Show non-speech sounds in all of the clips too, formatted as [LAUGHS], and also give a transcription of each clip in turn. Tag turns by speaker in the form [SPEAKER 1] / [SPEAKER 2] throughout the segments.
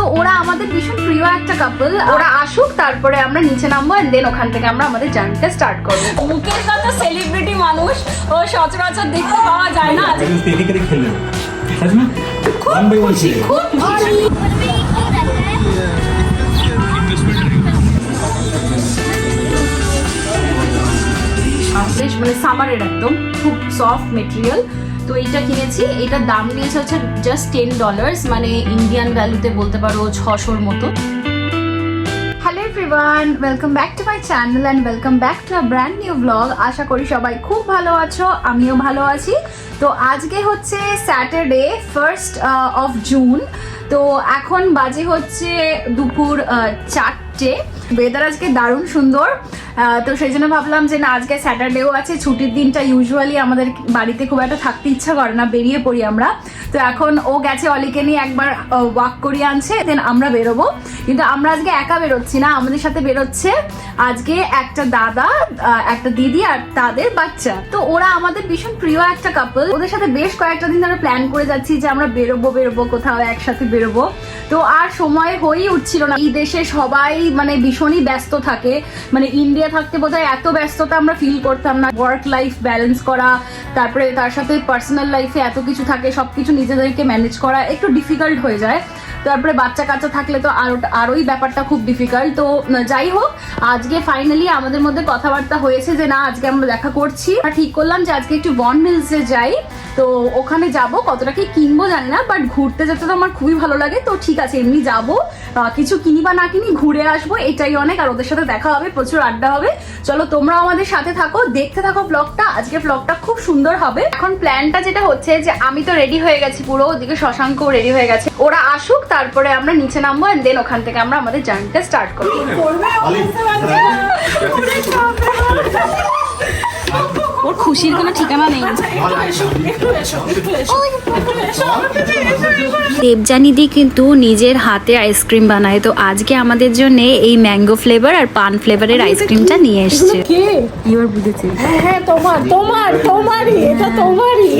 [SPEAKER 1] তো ওরা আমাদের ভীষণ প্রিয় একটা কাপল ওরা আসুক তারপরে আমরা নিচে নামবো দেন ওখান থেকে আমরা আমাদের জার্নিটা স্টার্ট করব।
[SPEAKER 2] মুকেশ কথা সেলিব্রিটি মানুষ ও সচরাচর দেখতে পাওয়া যায় না।
[SPEAKER 1] বেশ মানে সামারের একদম খুব সফট মেটেরিয়াল তো এইটা কিনেছি এটার দাম নিয়েছে হচ্ছে জাস্ট টেন ডলার্স মানে ইন্ডিয়ান ভ্যালুতে বলতে পারো ছশোর মতো। Hello everyone welcome back to my channel and welcome back to a brand new blog আশা করি সবাই খুব ভালো আছো, আমিও ভালো আছি। তো আজকে হচ্ছে স্যাটারডে ফার্স্ট অফ জুন তো এখন বাজে হচ্ছে দুপুর চারটে। ওয়েদার আজকে দারুণ সুন্দর। তো সেই জন্য ভাবলাম যে না, আজকে স্যাটারডেও আছে, ছুটির দিনটা ইউজুয়ালি আমাদের বাড়িতে খুব একটা থাকতে ইচ্ছা করে না, বেরিয়ে পড়ি আমরা। তো এখন ও গেছে অলিকে নিয়ে একবার ওয়াক করিয়ে আনছে দেন আমরা বেরোবো। কিন্তু আমরা আজকে একা বেরোচ্ছি না, আমাদের সাথে বেরোচ্ছে আজকে একটা দাদা একটা দিদি আর তাদের বাচ্চা। তো ওরা আমাদের ভীষণ প্রিয় একটা কাপল ওদের সাথে বেশ কয়েকটা দিন ধরে প্ল্যান করে যাচ্ছি যে আমরা বেরোবো বেরোবো, কোথাও একসাথে বেরোবো। তো আর সময় হয়েই উঠছিল না। এই দেশে সবাই মানে ভীষণই ব্যস্ত থাকে। মানে ইন্ডিয়া থাকতে বোধহয় এত ব্যস্ততা আমরা ফিল করতাম না। ওয়ার্ক লাইফ ব্যালেন্স করা, তারপরে তার সাথে পার্সোনাল লাইফে এত কিছু থাকে, সবকিছু নিজেদেরকে ম্যানেজ করা একটু ডিফিকাল্ট হয়ে যায়। তারপরে বাচ্চা কাচ্চা থাকলে তো আরও, আরোই ব্যাপারটা খুব ডিফিকাল্ট তো যাই হোক, আজকে ফাইনালি আমাদের মধ্যে কথাবার্তা হয়েছে যে না, আজকে আমরা দেখা করছি। আর ঠিক করলাম যে আজকে একটু বন মিলসে যাই। তো ওখানে যাব, কতটা কি কিনবো জানি না বাট ঘুরতে যেতে তো আমার খুবই ভালো লাগে। তো ঠিক আছে, এমনি যাব। কিছু কিনি বা না কিনি, ঘুরে আসব, এটাই অনেক। আর ওদের সাথে দেখা হবে, প্রচুর আড্ডা হবে। চলো তোমরা আমাদের সাথে থাকো দেখতে থাকো ব্লগটা আজকে ব্লগটা খুব সুন্দর হবে। এখন প্ল্যানটা যেটা হচ্ছে যে আমি তো রেডি হয়ে গেছি পুরো ওদিকে শশাঙ্ক রেডি হয়ে গেছে। ওরা আসুক তারপরে আমরা নিচে নামবো অ্যান্ড দেন ওখান থেকে আমরা আমাদের জার্নিটা স্টার্ট করব। [LAUGHS]
[SPEAKER 2] ওর খুশির কোনো ঠিকানা নেই।
[SPEAKER 3] দেবজানিদি কিন্তু নিজের হাতে আইসক্রিম বানায় তো আজকে আমাদের জন্য এই ম্যাঙ্গো ফ্লেভার আর পান ফ্লেভারের আইসক্রিমটা নিয়ে এসছে।
[SPEAKER 2] এবার বুঝেছি হ্যাঁ হ্যাঁ তোমার তোমার তোমারই এটা তোমারই।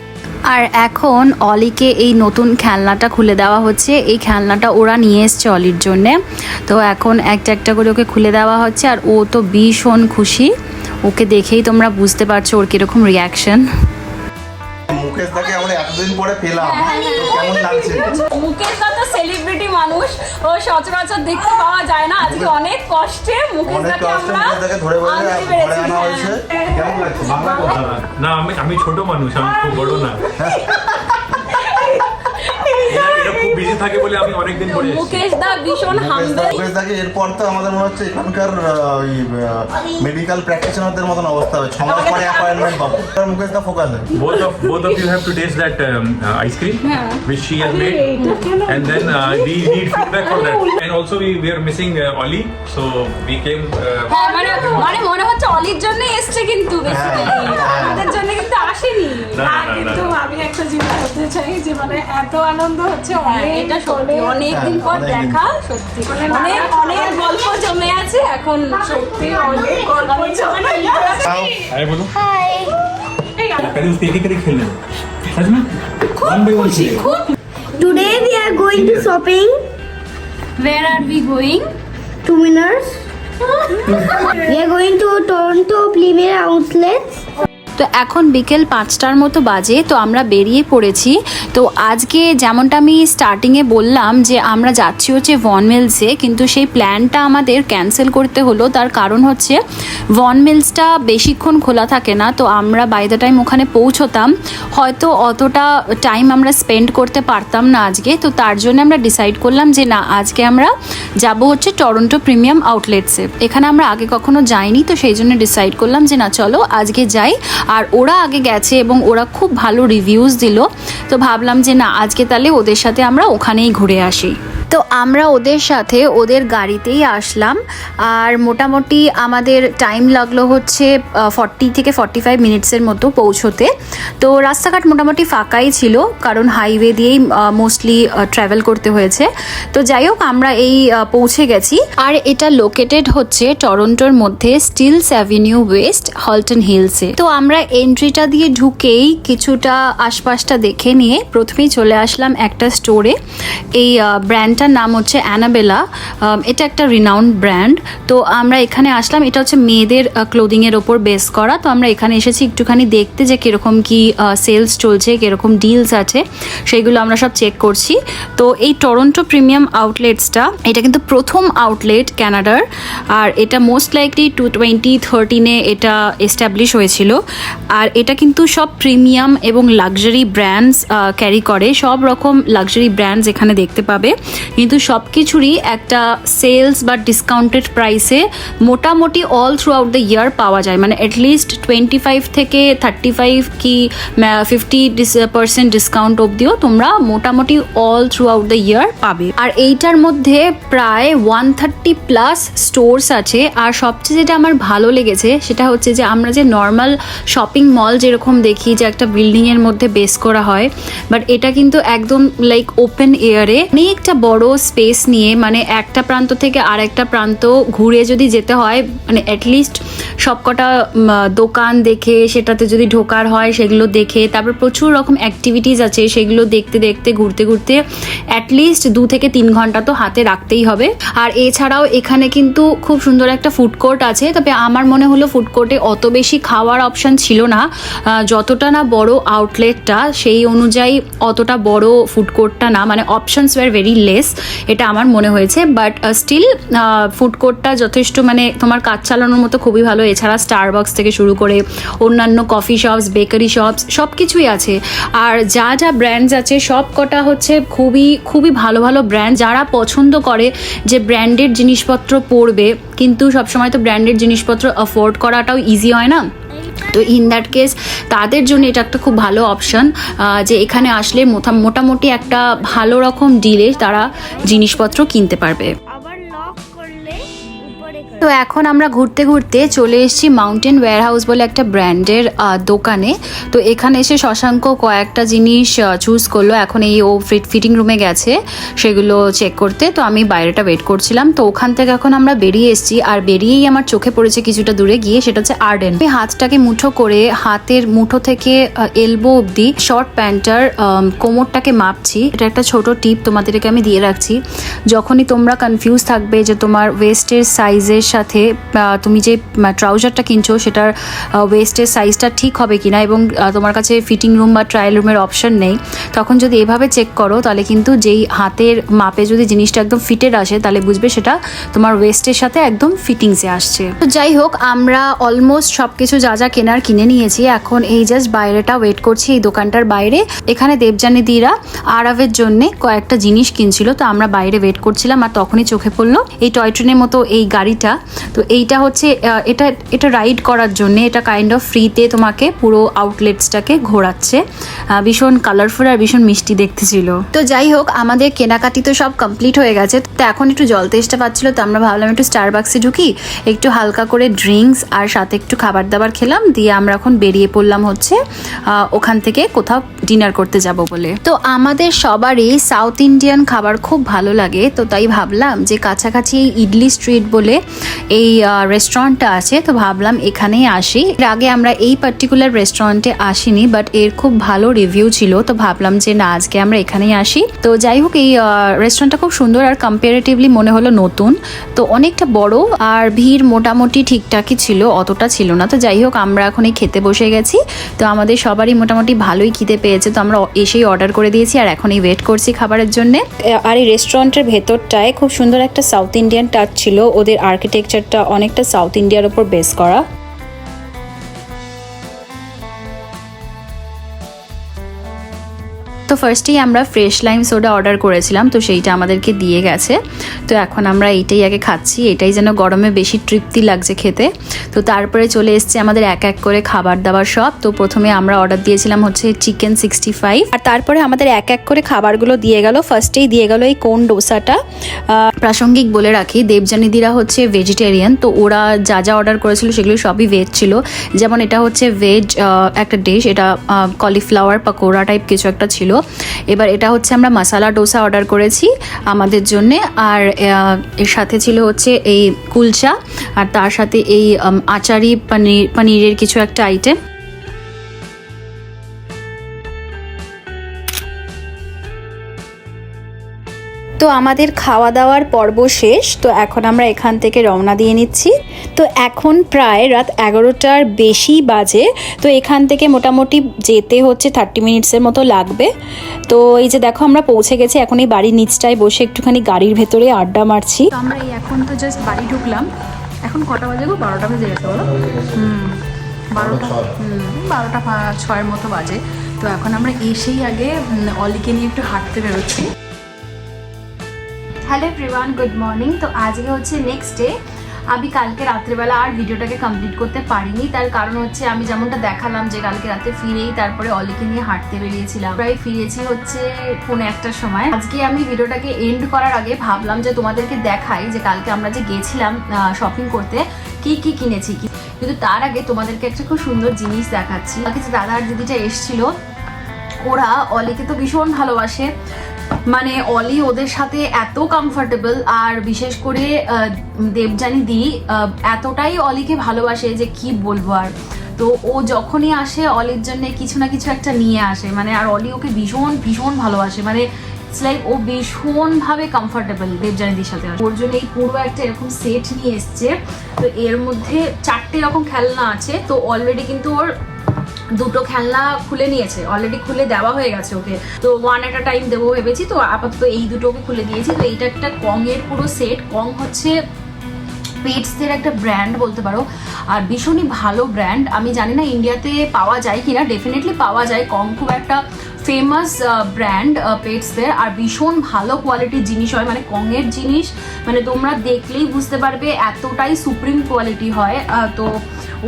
[SPEAKER 2] [LAUGHS]
[SPEAKER 3] আর এখন অলিকে এই নতুন খেলনাটা খুলে দেওয়া হচ্ছে। এই খেলনাটা ওরা নিয়ে এসছে অলির জন্যে। তো এখন একটা একটা করে ওকে খুলে দেওয়া হচ্ছে আর ও তো ভীষণ খুশি। ওকে দেখেই তোমরা বুঝতে পারছ ওর কীরকম রিয়াকশন
[SPEAKER 4] মুকেশ দাকে আমরা এতদিন পরে পেলাম। কেমন লাগছে?
[SPEAKER 2] মুকেশ দা তো সেলিব্রিটি মানুষ। ও সচরাচর দেখতে পাওয়া যায় না। আজকে অনেক কষ্টে মুকেশ দাকে আমরা
[SPEAKER 4] ধরে
[SPEAKER 2] পেরেছি।
[SPEAKER 4] আনা হয়েছে।
[SPEAKER 2] হ্যাঁ।
[SPEAKER 4] কেমন লাগছে? বাংলা কথা
[SPEAKER 5] না আমি আমি ছোট মানুষ আমি খুব বড় না। [LAUGHS] বিজি থাকে বলে আমি অনেকদিন পরে
[SPEAKER 2] মুকেশ দা ভীষণ
[SPEAKER 4] মুকেশ মুকেশ দাকে এরপর তো আমাদের মনে হচ্ছে এখানকার ওই মেডিকেল প্র্যাকটিশনারদের মতন অবস্থা হবে ছ মাস পরে অ্যাপয়েন্টমেন্ট পাবো। এবার মুকেশ দা
[SPEAKER 5] focus of you have to taste that um, uh, ice cream which she has made. and then uh, we need feedback for that. and also we, we are missing uh, Oli so we came uh,
[SPEAKER 2] হ্যাঁ, মানে মানে মনে হচ্ছে অলির জন্য এসছে কিন্তু basically
[SPEAKER 4] হ্যাঁ।
[SPEAKER 2] আমাদের জন্য কিন্তু আসেনি
[SPEAKER 5] না,
[SPEAKER 6] না
[SPEAKER 5] না, না,
[SPEAKER 6] কিন্তু
[SPEAKER 5] না।
[SPEAKER 6] আমি একটা জিনিস বলতে চাই যে মানে এত আনন্দ হচ্ছে
[SPEAKER 2] হ্যাঁ,
[SPEAKER 6] অনেক
[SPEAKER 2] এটা সত্যি অনেক দিন পর
[SPEAKER 4] অনেক দিন।
[SPEAKER 2] দেখা সত্যি
[SPEAKER 6] মানে
[SPEAKER 2] অনেক অনেক গল্প জমে আছে এখন
[SPEAKER 6] সত্যি অনেক গল্প জমে
[SPEAKER 5] हाय बोलो पहले उसको एक एक करके खेल रहे सच में वन बाई वन खेल
[SPEAKER 7] Today we are going to shopping
[SPEAKER 2] where are we going
[SPEAKER 7] to Winners. we are going to Toronto Premier Outlets.
[SPEAKER 3] তো এখন বিকেল পাঁচটার মতো বাজে, তো আমরা বেরিয়ে পড়েছি। তো আজকে যেমনটা আমি স্টার্টিংয়ে বললাম যে আমরা যাচ্ছি হচ্ছে ভন মিলসে কিন্তু সেই প্ল্যানটা আমাদের ক্যান্সেল করতে হলো। তার কারণ হচ্ছে ভন মিলসটা বেশিক্ষণ খোলা থাকে না, তো আমরা বাই দ্য টাইম ওখানে পৌঁছতাম, হয়তো অতটা টাইম আমরা স্পেন্ড করতে পারতাম না আজকে। তো তার জন্য আমরা ডিসাইড করলাম যে না, আজকে আমরা যাব হচ্ছে টরন্টো প্রিমিয়াম আউটলেটসে এখানে আমরা আগে কখনো যাইনি, তো সেই জন্য ডিসাইড করলাম যে না, চলো আজকে যাই। আর ওরা আগে গেছে এবং ওরা খুব ভালো রিভিউজ দিল। তো ভাবলাম যে না, আজকে তাহলে ওদের সাথে আমরা ওখানেই ঘুরে আসি।
[SPEAKER 1] তো আমরা ওদের সাথে ওদের গাড়িতেই আসলাম। আর মোটামুটি আমাদের টাইম লাগল হচ্ছে ফর্টি থেকে ফর্টি ফাইভ মিনিটসের মতো পৌঁছোতে। তো রাস্তাঘাট মোটামুটি ফাঁকাই ছিল, কারণ হাইওয়ে দিয়েই মোস্টলি ট্রাভেল করতে হয়েছে। তো যাই হোক, আমরা এই পৌঁছে গেছি। আর এটা লোকেটেড হচ্ছে টরন্টোর মধ্যে স্টিলস অ্যাভিনিউ ওয়েস্ট হলটন হিলসে তো আমরা এন্ট্রিটা দিয়ে ঢুকেই কিছুটা আশপাশটা দেখে নিয়ে প্রথমেই চলে আসলাম একটা স্টোরে এই ব্র্যান্ডটার নাম হচ্ছে অ্যানাবেলা এটা একটা রিনাউন্ড ব্র্যান্ড তো আমরা এখানে আসলাম, এটা হচ্ছে মেয়েদের ক্লোদিংয়ের ওপর বেস করা। তো আমরা এখানে এসেছি একটুখানি দেখতে যে কীরকম কি সেলস চলছে, কীরকম ডিলস আছে, সেইগুলো আমরা সব চেক করছি। তো এই টরন্টো প্রিমিয়াম আউটলেটসটা এটা কিন্তু প্রথম আউটলেট ক্যানাডার আর এটা মোস্ট লাইকলি টু টোয়েন্টি থার্টিনে এটা এস্টাবলিশ হয়েছিল। আর এটা কিন্তু সব প্রিমিয়াম এবং লাক্সারি ব্র্যান্ডস ক্যারি করে। সব রকম লাক্সারি ব্র্যান্ডস এখানে দেখতে পাবে। কিন্তু সব কিছুরই একটা সেলস বা ডিসকাউন্টেড প্রাইসে মোটামুটি all throughout the year পাওয়া যায়। মানে অ্যাটলিস্ট টোয়েন্টি ফাইভ থেকে থার্টি ফাইভ কি ফিফটি পার্সেন্ট ডিসকাউন্ট অবধিও তোমরা মোটামুটি all throughout the year পাবে। আর এইটার মধ্যে প্রায় ওয়ান থার্টি প্লাস স্টোরস আছে। আর সবচেয়ে যেটা আমার ভালো লেগেছে সেটা হচ্ছে যে আমরা যে নর্মাল শপিং মল যেরকম দেখি যে একটা বিল্ডিংয়ের মধ্যে বেস করা হয় বাট এটা কিন্তু একদম লাইক ওপেন এয়ারে অনেকটা বড় স্পেস নিয়ে মানে একটা প্রান্ত থেকে আর একটা প্রান্ত ঘুরে যদি যেতে হয় মানে অ্যাটলিস্ট সবকটা দোকান দেখে, সেটাতে যদি ঢোকার হয়, সেগুলো দেখে, তারপর প্রচুর রকম অ্যাক্টিভিটিস আছে, সেগুলো দেখতে দেখতে, ঘুরতে ঘুরতে অ্যাটলিস্ট দু থেকে তিন ঘণ্টা তো হাতে রাখতেই হবে। আর এছাড়াও এখানে কিন্তু খুব সুন্দর একটা ফুড কোর্ট আছে, তবে আমার মনে হলো ফুড কোর্টে অত বেশি খাওয়ার অপশান ছিল না। যতটা না বড় আউটলেটটা সেই অনুযায়ী অতটা বড় ফুড কোর্টটা না মানে অপশানস ওয়ার ভেরি লেস এটা আমার মনে হয়েছে বাট স্টিল ফুড কোর্টটা যথেষ্ট মানে তোমার কাজ চালানোর মতো খুবই ভালো। এছাড়া স্টারবক্স থেকে শুরু করে অন্যান্য কফি শপস বেকারি শপস সব কিছুই আছে। আর যা যা ব্র্যান্ডস আছে, সব কটা হচ্ছে খুবই খুবই ভালো ভালো ব্র্যান্ড যারা পছন্দ করে যে ব্র্যান্ডেড জিনিসপত্র পরবে, কিন্তু সবসময় তো ব্র্যান্ডেড জিনিসপত্র অ্যাফোর্ড করাটাও ইজি হয় না? তো ইন দ্যাট কেস তাদের জন্য এটা একটা খুব ভালো অপশন যে এখানে আসলে মোটা- মোটামুটি একটা ভালো রকম ডিলে তারা জিনিসপত্র কিনতে পারবে। তো এখন আমরা ঘুরতে ঘুরতে চলে এসেছি মাউন্টেন ওয়্যারহাউস বলে একটা ব্র্যান্ডের দোকানে। তো এখানে এসে শশাঙ্ক কয়েকটা জিনিস চুজ করল। এখন এই ও ফিট ফিটিং রুমে গেছে, সেগুলো চেক করতে। তো আমি বাইরেটা ওয়েট করছিলাম। তো ওখান থেকে এখন আমরা বেরিয়ে এসেছি। আর বেরিয়েই আমার চোখে পড়েছে কিছুটা দূরে গিয়ে, সেটা হচ্ছে আর্ডেন আমি হাতটাকে মুঠো করে হাতের মুঠো থেকে এলবো অবধি শর্ট প্যান্টার কোমরটাকে মাপছি। এটা একটা ছোট টিপ তোমাদেরকে আমি দিয়ে রাখছি। যখনই তোমরা কনফিউজ থাকবে যে তোমার ওয়েস্টের সাইজের সাথে তুমি যে ট্রাউজারটা কিনছো সেটার ওয়েস্টের সাইজটা ঠিক হবে কিনা এবং তোমার কাছে ফিটিং রুম বা ট্রায়াল রুমের অপশন নেই, তখন যদি এভাবে চেক করো, তাহলে কিন্তু যেই হাতের মাপে যদি জিনিসটা একদম ফিটেড আসে, তাহলে বুঝবে সেটা তোমার ওয়েস্টের সাথে একদম ফিটিংসে আসছে। তো যাই হোক, আমরা অলমোস্ট সব কিছু যা যা কেনার কিনে নিয়েছি, এখন এই জাস্ট বাইরেটা ওয়েট করছি এই দোকানটার বাইরে। এখানে দেবজানি দিরা আরবের জন্য কয়েকটা জিনিস কিনছিল, তো আমরা বাইরে ওয়েট করছিলাম আর তখনই চোখে পড়ল। এই টয় ট্রেনের মতো এই গাড়িটা তো এইটা হচ্ছে এটা এটা রাইড করার জন্য এটা কাইন্ড অফ ফ্রিতে তোমাকে পুরো আউটলেটসটাকে ঘোরাচ্ছে। ভীষণ কালারফুল আর ভীষণ মিষ্টি দেখতে ছিল। তো যাই হোক, আমাদের কেনাকাটি তো সব কমপ্লিট হয়ে গেছে। তো এখন একটু জল তেষ্টা পাচ্ছিল, তো আমরা ভাবলাম একটু স্টার বাক্সে ঢুকি, একটু হালকা করে ড্রিঙ্কস আর সাথে একটু খাবার দাবার খেলাম, দিয়ে আমরা এখন বেরিয়ে পড়লাম হচ্ছে ওখান থেকে কোথাও ডিনার করতে যাব বলে। তো আমাদের সবারই সাউথ ইন্ডিয়ান খাবার খুব ভালো লাগে, তো তাই ভাবলাম যে কাছাকাছি এই ইডলি স্ট্রিট বলে এই রেস্টুরেন্টটা আছে, তো ভাবলাম এখানেই আসি। এর আগে আমরা এই পার্টিকুলার রেস্টুরেন্টে আসিনি বাট এর খুব ভালো রিভিউ ছিল, তো ভাবলাম যে না, আজকে আমরা এখানেই আসি। তো যাই হোক, এই রেস্টুরেন্টটা খুব সুন্দর আর কম্পারেটিভলি মনে হলো নতুন। তো অনেকটা বড় আর ভিড় মোটামুটি ঠিকঠাকই ছিল, অতটা ছিল না। তো যাই হোক, আমরা এখন এই খেতে বসে গেছি। তো আমাদের সবারই মোটামুটি ভালোই খিদে পেয়েছে, তো আমরা এসেই অর্ডার করে দিয়েছি আর এখনই ওয়েট করছি খাবারের জন্য। আর এই রেস্টুরেন্টের ভেতরটায় খুব সুন্দর একটা সাউথ ইন্ডিয়ান টাচ ছিল, ওদের আর্কিটেকচারটা অনেকটা সাউথ ইন্ডিয়ার ওপর বেস করা।
[SPEAKER 3] ফার্স্টেই আমরা ফ্রেশ লাইম সোডা অর্ডার করেছিলাম, তো সেইটা আমাদেরকে দিয়ে গেছে। তো এখন আমরা এইটাই আগে খাচ্ছি, এটাই যেন গরমে বেশি তৃপ্তি লাগছে খেতে। তো তারপরে চলে এসছে আমাদের এক এক করে খাবার দাবার সব। তো প্রথমে আমরা অর্ডার দিয়েছিলাম হচ্ছে চিকেন সিক্সটি ফাইভ আর তারপরে আমাদের এক এক করে খাবারগুলো দিয়ে গেল। ফার্স্টেই দিয়ে গেল এই কোন ডোসাটা। প্রাসঙ্গিক বলে রাখি দেবজানিদিরা হচ্ছে ভেজিটেরিয়ান তো ওরা যা যা অর্ডার করেছিল সেগুলো সবই ভেজ ছিল। যেমন এটা হচ্ছে ভেজ একটা ডিশ এটা কলিফ্লাওয়ার পাকোড়া টাইপ কিছু একটা ছিল। এবার এটা হচ্ছে আমরা মশালা ডোসা অর্ডার করেছি আমাদের জন্যে। আর এর সাথে ছিল হচ্ছে এই কুলচা, আর তার সাথে এই আচারি পনির পনিরের কিছু একটা আইটেম তো আমাদের খাওয়া দাওয়ার পর্ব শেষ তো এখন আমরা এখান থেকে রওনা দিয়ে নিচ্ছি। তো এখন প্রায় রাত এগারোটার বেশি বাজে তো এখান থেকে মোটামুটি যেতে হচ্ছে থার্টি মিনিটসের মতো লাগবে। তো এই যে দেখো আমরা পৌঁছে গেছি এখন এই বাড়ির নিচটায় বসে একটুখানি গাড়ির ভেতরে আড্ডা মারছি।
[SPEAKER 1] আমরা এই এখন তো জাস্ট বাড়ি ঢুকলাম। এখন কটা বাজে গো? বারোটা বেজে গেছে বলো। হুম বারোটা হুম বারোটা ছয়ের মতো বাজে। তো এখন আমরা এসেই আগে অলিকে নিয়ে একটু হাঁটতে বেরোচ্ছি। হ্যালো এভরিওয়ান গুড মর্নিং তো আজকে হচ্ছে নেক্সট ডে আমি কালকে রাত্রেবেলা আর ভিডিওটাকে কমপ্লিট করতে পারিনি। তার কারণ হচ্ছে আমি যেমনটা দেখালাম যে কালকে রাতে ফিরেই তারপরে অলিকে নিয়ে হাঁটতে বেরিয়েছিলাম। প্রায় ফিরেছি হচ্ছে পৌনে একটার সময়। আজকে আমি ভিডিওটাকে এন্ড করার আগে ভাবলাম যে তোমাদেরকে দেখাই যে কালকে আমরা যে গেছিলাম শপিং করতে, কি কি কিনেছি, কি কিন্তু তার আগে তোমাদেরকে একটা খুব সুন্দর জিনিস দেখাচ্ছি। কালকে যে দাদা আর দিদিটা এসছিল, ওরা অলিকে তো ভীষণ ভালোবাসে। মানে অলি ওদের সাথে এত কমফোর্টেবল আর বিশেষ করে আহ, দেবযানী দি এতটাই অলিকে ভালোবাসে যে কি বলব আর। তো ও যখনই আসে অলির জন্য কিছু না কিছু একটা নিয়ে আসে। মানে আর অলি ওকে ভীষণ ভীষণ ভালোবাসে। মানে লাইক ও ভীষণভাবে কমফোর্টেবল দেবযানীদির সাথে ওর জন্য এই পুরো একটা এরকম সেট নিয়ে এসছে। তো এর মধ্যে চারটে রকম খেলনা আছে। তো অলরেডি কিন্তু ওর দুটো খেলনা খুলে নিয়েছে। অলরেডি খুলে দেওয়া হয়ে গেছে ওকে। তো ওয়ান আ টাইম দেবো ভেবেছি। তো আপাতত এই দুটো ওকে খুলে দিয়েছি। তো এইটা একটা কং এর পুরো সেট কং হচ্ছে পেটসদের একটা ব্র্যান্ড বলতে পারো। আর ভীষণই ভালো ব্র্যান্ড আমি জানি না ইন্ডিয়াতে পাওয়া যায় কি না ডেফিনেটলি পাওয়া যায়। কম খুব একটা ফেমাস ব্র্যান্ড পেটসদের আর ভীষণ ভালো কোয়ালিটির জিনিস হয়। মানে কংয়ের জিনিস মানে তোমরা দেখলেই বুঝতে পারবে এতটাই সুপ্রিম কোয়ালিটি হয়। তো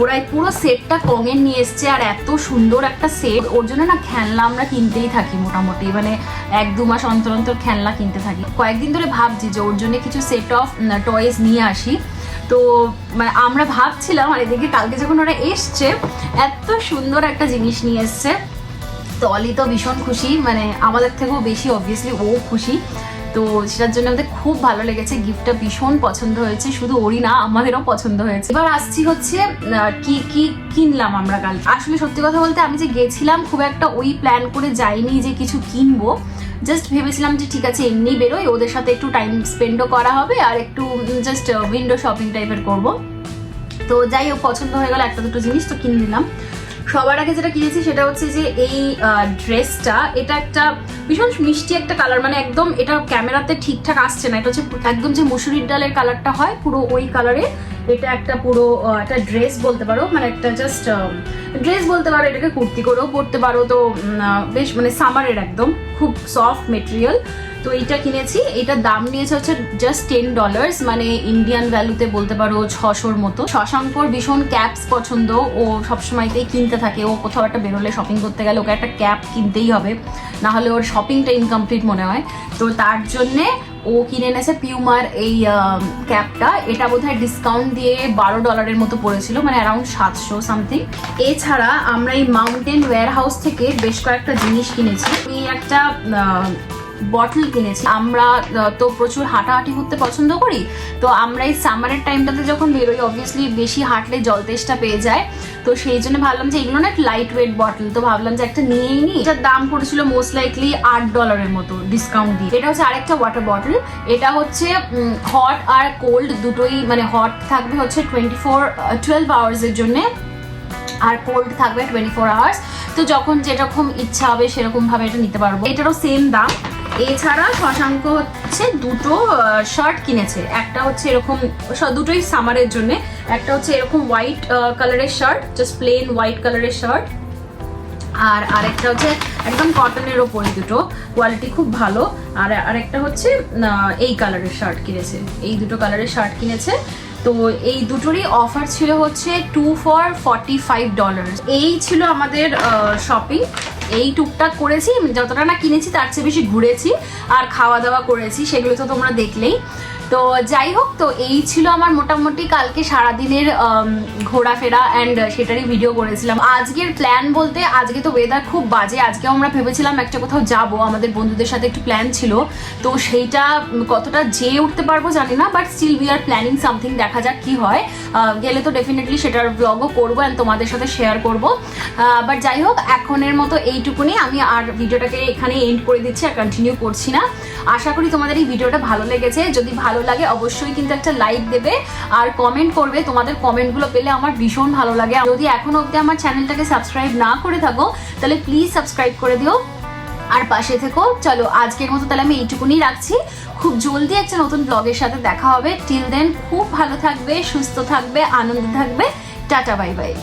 [SPEAKER 1] ওরা এই পুরো সেটটা কংয়ের নিয়ে এসছে আর এত সুন্দর একটা সেট ওর জন্য না খেলনা আমরা কিনতেই থাকি মোটামুটি মানে এক দু মাস অন্তর অন্তর খেলনা কিনতে থাকি। কয়েকদিন ধরে ভাবছি যে ওর জন্য কিছু সেট অফ টয়েস নিয়ে আসি। তো মানে আমরা ভাবছিলাম, আর এদিকে কালকে যখন ওরা এসছে, এত সুন্দর একটা জিনিস নিয়ে এসছে। তো অলি তো ভীষণ খুশি মানে আমাদের থেকেও বেশি অবভিয়াসলি ও খুশি। তো সেটার জন্য আমাদের খুব ভালো লেগেছে গিফটটা ভীষণ পছন্দ হয়েছে, শুধু ওরই না আমাদেরও পছন্দ হয়েছে। এবার আসছি হচ্ছে কি কি কিনলাম আমরা কাল? আসলে সত্যি কথা বলতে আমি যে গেছিলাম, খুব একটা ওই প্ল্যান করে যাইনি যে কিছু কিনবো। জাস্ট ভেবেছিলাম যে ঠিক আছে, এমনি বেরোই, ওদের সাথে একটু টাইম স্পেন্ডও করা হবে, আর একটু জাস্ট উইন্ডো শপিং টাইপের করব। তো যাই হোক, পছন্দ হয়ে গেল একটা দুটো জিনিস, তো কিনে নিলাম। সবার আগে যেটা কিনেছি সেটা হচ্ছে যে এই ড্রেসটা এটা একটা ভীষণ মিষ্টি একটা কালার মানে একদম এটা ক্যামেরাতে ঠিকঠাক আসছে না। এটা হচ্ছে একদম যে মুসুরির ডালের কালারটা হয়, পুরো ওই কালারে এটা একটা পুরো একটা ড্রেস বলতে পারো মানে একটা জাস্ট ড্রেস বলতে পারো, এটাকে কুর্তি করেও পরতে পারো। তো বেশ মানে সামারের একদম, খুব সফট মেটেরিয়াল তো এইটা কিনেছি এটার দাম নিয়েছে হচ্ছে জাস্ট টেন ডলার্স মানে ইন্ডিয়ান ভ্যালুতে বলতে পারো ছশোর মতো। শশাঙ্কর ভীষণ ক্যাপস পছন্দ, ও সবসময়তেই কিনতে থাকে। ও কোথাও একটা বেরোলে শপিং করতে গেলে ওকে একটা ক্যাপ কিনতেই হবে। না হলে ওর শপিংটা ইনকমপ্লিট মনে হয়। তো তার জন্যে ও কিনে এনেছে পিউমার এই ক্যাপটা এটা বোধহয় ডিসকাউন্ট দিয়ে বারো ডলারের মতো পড়েছিল মানে অ্যারাউন্ড সাতশো সামথিং এছাড়া আমরা এই মাউন্টেন ওয়্যার হাউস থেকে বেশ কয়েকটা জিনিস কিনেছি। আমি একটা বটল কিনেছি। আমরা তো প্রচুর হাঁটাহাঁটি করতে পছন্দ করি, তো আমরা এই সামারের টাইমটাতে যখন বেরোই অবভিয়াসলি বেশি হাঁটলে জল তেষ্টা পেয়ে যায়। তো সেই জন্য ভাবলাম যে এগুলো না লাইট ওয়েট বটল তো ভাবলাম যে একটা নিয়েই নিই। এটার দাম পড়েছিল মোস্ট লাইকলি আট ডলারের মতো ডিসকাউন্ট দিয়ে। এটা হচ্ছে আরেকটা ওয়াটার বটল এটা হচ্ছে হট আর কোল্ড দুটোই মানে হট থাকবে হচ্ছে টোয়েন্টি ফোর টুয়েলভ আওয়ার্সের জন্যে, আর কোল্ড থাকবে টোয়েন্টি ফোর আওয়ার্স তো যখন যেরকম ইচ্ছা হবে সেরকম ভাবে এটা নিতে পারব। এটারও সেম দাম। এছাড়া শশাঙ্ক হচ্ছে দুটো শার্ট কিনেছে। একটা হচ্ছে এরকম দুটোই সামারের জন্য। একটা হচ্ছে এরকম হোয়াইট কালারের শার্ট জাস্ট প্লেন হোয়াইট কালারের শার্ট আর আরেকটা হচ্ছে একদম কটনের ওপরে দুটো। কোয়ালিটি খুব ভালো। আর আরেকটা হচ্ছে এই কালারের শার্ট কিনেছে। এই দুটো কালারের শার্ট কিনেছে। তো এই দুটোরই অফার ছিল হচ্ছে two for forty five dollar এই ছিল আমাদের শপিং এই টুকটাক করেছি যতটা না কিনেছি তার চেয়ে বেশি ঘুরেছি আর খাওয়া দাওয়া করেছি, সেগুলো তো তোমরা দেখলেই। তো যাই হোক, তো এই ছিল আমার মোটামুটি কালকে সারাদিনের ঘোরাফেরা অ্যান্ড সেটারই ভিডিও করেছিলাম। আজকের প্ল্যান বলতে, আজকে তো ওয়েদার খুব বাজে। আজকে আমরা ভেবেছিলাম একটা কোথাও যাব। আমাদের বন্ধুদের সাথে একটু প্ল্যান ছিল। তো সেইটা কতটা যেয়ে উঠতে পারব জানি না but still we are planning something দেখা যাক কি হয়। গেলে তো ডেফিনেটলি সেটার ব্লগও করব অ্যান্ড তোমাদের সাথে শেয়ার করব। বাট যাই হোক, এখনের মতো এইটুকুনি। আমি আর ভিডিওটাকে এখানে এন্ড করে দিচ্ছি আর কন্টিনিউ করছি না। আশা করি তোমাদের এই ভিডিওটা ভালো লেগেছে। যদি ভালো লাগে, অবশ্যই কিন্তু একটা লাইক দেবে আর কমেন্ট করবে। তোমাদের কমেন্টগুলো পেলে আমার ভীষণ ভালো লাগে। যদি এখনও অবধি আমার চ্যানেলটাকে সাবস্ক্রাইব না করে থাকো, তাহলে প্লিজ সাবস্ক্রাইব করে দিও। আর পাশে থেকো। চলো, আজকের মতো তাহলে আমি এইটুকুনি রাখছি। খুব জলদি একটা নতুন ব্লগের সাথে দেখা হবে। টিল দেন খুব ভালো থাকবে, সুস্থ থাকবে, আনন্দ থাকবে। Tata bye bye